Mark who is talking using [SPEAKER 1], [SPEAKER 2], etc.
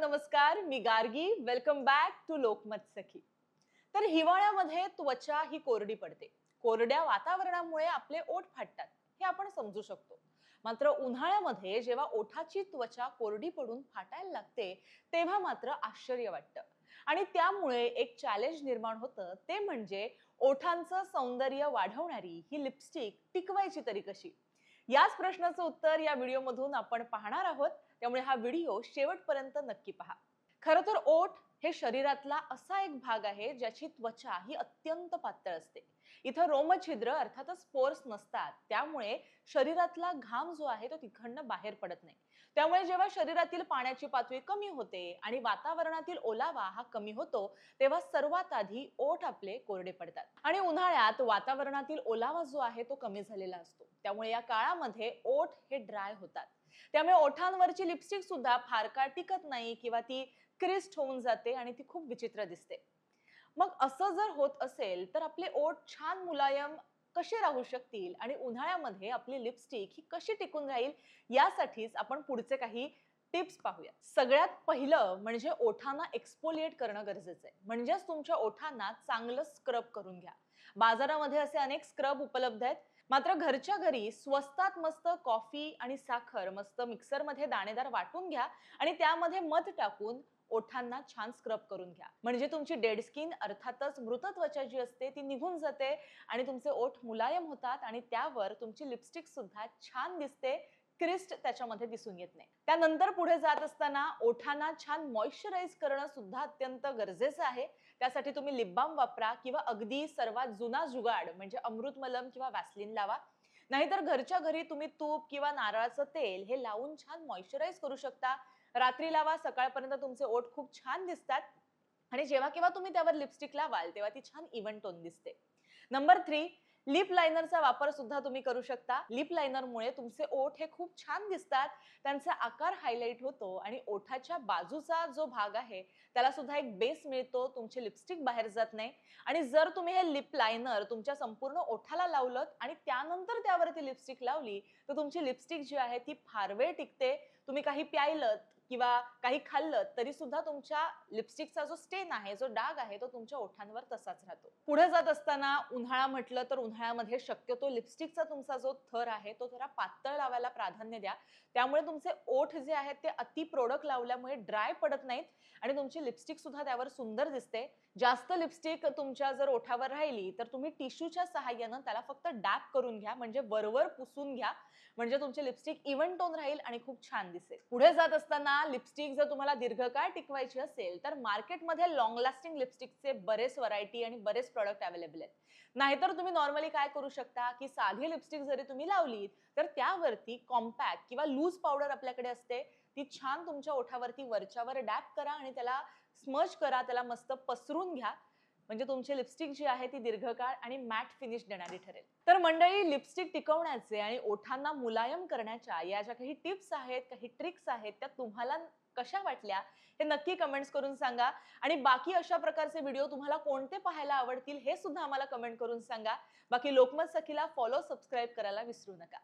[SPEAKER 1] नमस्कार मी Gargi. Welcome back to Lokmat Sakhi तर हिवाळ्यामध्ये त्वचा ही कोरडी पडते. कोरड्या वातावरणामुळे आपले ओठ फाटतात हे आपण समजू शकतो. मात्र उन्हाळ्यामध्ये जेव्हा ओठाची त्वचा कोरडी पडून फाटायला लागते तेव्हा मात्र आश्चर्य वाटतं. आणि त्यामुळे एक चॅलेंज निर्माण होतं ते म्हणजे ओठांचं सौंदर्य वाढवणारी ही लिपस्टिक टिकवायची तरी कशी? याच प्रश्नाचं उत्तर या व्हिडिओमधून आपण पाहणार आहोत. त्यामुळे हा व्हिडिओ शेवटपर्यंत नक्की पहा. खरं तर ओठ हे शरीरातला असा एक भाग आहे ज्याची त्वचा ही अत्यंत पातळ असते. इथं रोमछिद्र अर्थातच पोर्स नसतात. त्यामुळे शरीरातला घाम जो आहे तो तिकडनं बाहेर पडत नाही. त्यामुळे जेव्हा शरीरातील पाण्याची पातळी कमी होते आणि वातावरणातील ओलावा हा कमी होतो तेव्हा सर्वात आधी ओठ आपले कोरडे पडतात. आणि उन्हाळ्यात वातावरणातील ओलावा जो आहे तो कमी झालेला असतो. त्यामुळे या काळामध्ये ओठ हे ड्राय होतात. त्यामुळे ओठांवरची लिपस्टिक सुद्धा फार काळ टिकत नाही किंवा ती क्रिस्ट होऊन जाते. आणि ती खूप विचित्र दिसते. मग असं जर होत असेल तर आपले ओठ छान मुलायम कसे राहू शकतील आणि उन्हाळ्यामध्ये आपली लिपस्टिक ही कशी टिकून राहील यासाठीच आपण पुढचे काही टिप्स पाहूया सगळ्यात पहिलं म्हणजे ओठांना एक्सपोलिएट करणं गरजेचं आहे. म्हणजेच तुमच्या ओठांना चांगलं स्क्रब करून घ्या. बाजारामध्ये असे अनेक स्क्रब उपलब्ध आहेत. मात्र घरच्या घरी स्वस्तात मस्त कॉफी आणि साखर मस्त मिक्सरमध्ये दाणेदार वाटून घ्या आणि त्यामध्ये मध टाकून ओठांना छान स्क्रब करून घ्या. म्हणजे तुमची डेड स्किन अर्थातच मृत त्वचा जी असते ती निघून जाते आणि तुमचे ओठ मुलायम होतात आणि त्यावर तुमची लिपस्टिक सुद्धा छान दिसते क्रिस्ट त्याच्यामध्ये दिसून येत नाही. त्यानंतर पुढे जात असताना ओठांना छान मॉइश्चराईज करणं सुद्धा अत्यंत गरजेचं आहे. त्यासाठी तुम्ही लिपबाम वापरा किंवा अगदी सर्वात जुना जुगाड म्हणजे अमृतमलम किंवा वॅसलिन लावा. नाहीतर घरच्या घरी तुम्ही तूप किंवा नारळाचं तेल हे लावून छान मॉइश्चराईज करू शकता. रात्री लावा सकाळपर्यंत तुमचे ओठ खूप छान दिसतात. आणि जेव्हा केव्हा तुम्ही त्यावर लिपस्टिक लावाल तेव्हा ती छान इव्हन टोन दिसते. नंबर थ्री लिप लायनरचा वापर सुद्धा तुम्ही करू शकता. लिप लायनरमुळे तुमचे ओठ हे खूप छान दिसतात. त्यांचा आकार हायलाईट होतो आणि ओठाच्या बाजूचा जो भाग आहे त्याला सुद्धा एक बेस मिळतो. तुमची लिपस्टिक बाहेर जात नाही. आणि जर तुम्ही हे लिप लायनर तुमच्या संपूर्ण ओठाला लावलं आणि त्यानंतर त्यावरती लिपस्टिक लावली तर तुमची लिपस्टिक जी आहे ती फार वेळ टिकते. तुम्ही काही प्यायलत किंवा काही खाल्लं तरी सुद्धा तुमच्या लिपस्टिकचा जो स्टेन आहे जो डाग आहे तो तुमच्या ओठांवर तसाच राहतो. पुढे जात असताना उन्हाळा म्हटलं तर उन्हाळ्यामध्ये शक्यतो लिपस्टिकचा तुमचा जो थर आहे तो जरा पातळ लावायला प्राधान्य द्या. त्यामुळे तुमचे ओठ जे आहेत ते अति प्रोडक्ट लावल्यामुळे ड्राय पडत नाहीत आणि तुमची लिपस्टिक सुद्धा त्यावर सुंदर दिसते. जास्त लिपस्टिक तुमच्या जर ओठावर राहिली तर तुम्ही टिश्यूच्या सहाय्यानं त्याला फक्त डॅप करून घ्या म्हणजे वरवर पुसून घ्या म्हणजे तुमची लिपस्टिक इव्हन टोन राहील आणि खूप छान दिसेल. पुढे जात असताना लिपस्टिक जर तुम्हाला दीर्घकाळ टिकवायची असेल तर मार्केटमध्ये लॉंग लास्टिंग लिपस्टिकचे बरेच व्हरायटी आणि बरेच प्रॉडक्ट अवेलेबल आहेत. नाहीतर तुम्ही नॉर्मली काय करू शकता की साधी लिपस्टिक जरी तुम्ही लावली तर त्यावरती कॉम्पॅक्ट किंवा लूज पावडर आपल्याकडे असते. ती छान तुमच्या ओठावरती वरच्यावर डॅप करा आणि त्याला स्मज करा त्याला मस्त पसरून घ्या. म्हणजे तुमची लिपस्टिक जी आहे ती दीर्घकाळ आणि मॅट फिनिश देणारी ठरेल. तर मंडळी लिपस्टिक टिकवण्याचे आणि ओठांना मुलायम करण्याच्या या ज्या काही टिप्स आहेत काही ट्रिक्स आहेत त्या तुम्हाला कशा वाटल्या हे नक्की कमेंट्स करून सांगा. आणि बाकी अशा प्रकारचे व्हिडिओ तुम्हाला कोणते पाहायला आवडतील हे सुद्धा आम्हाला कमेंट करून सांगा. बाकी लोकमत सखीला फॉलो सबस्क्राईब करायला विसरू नका.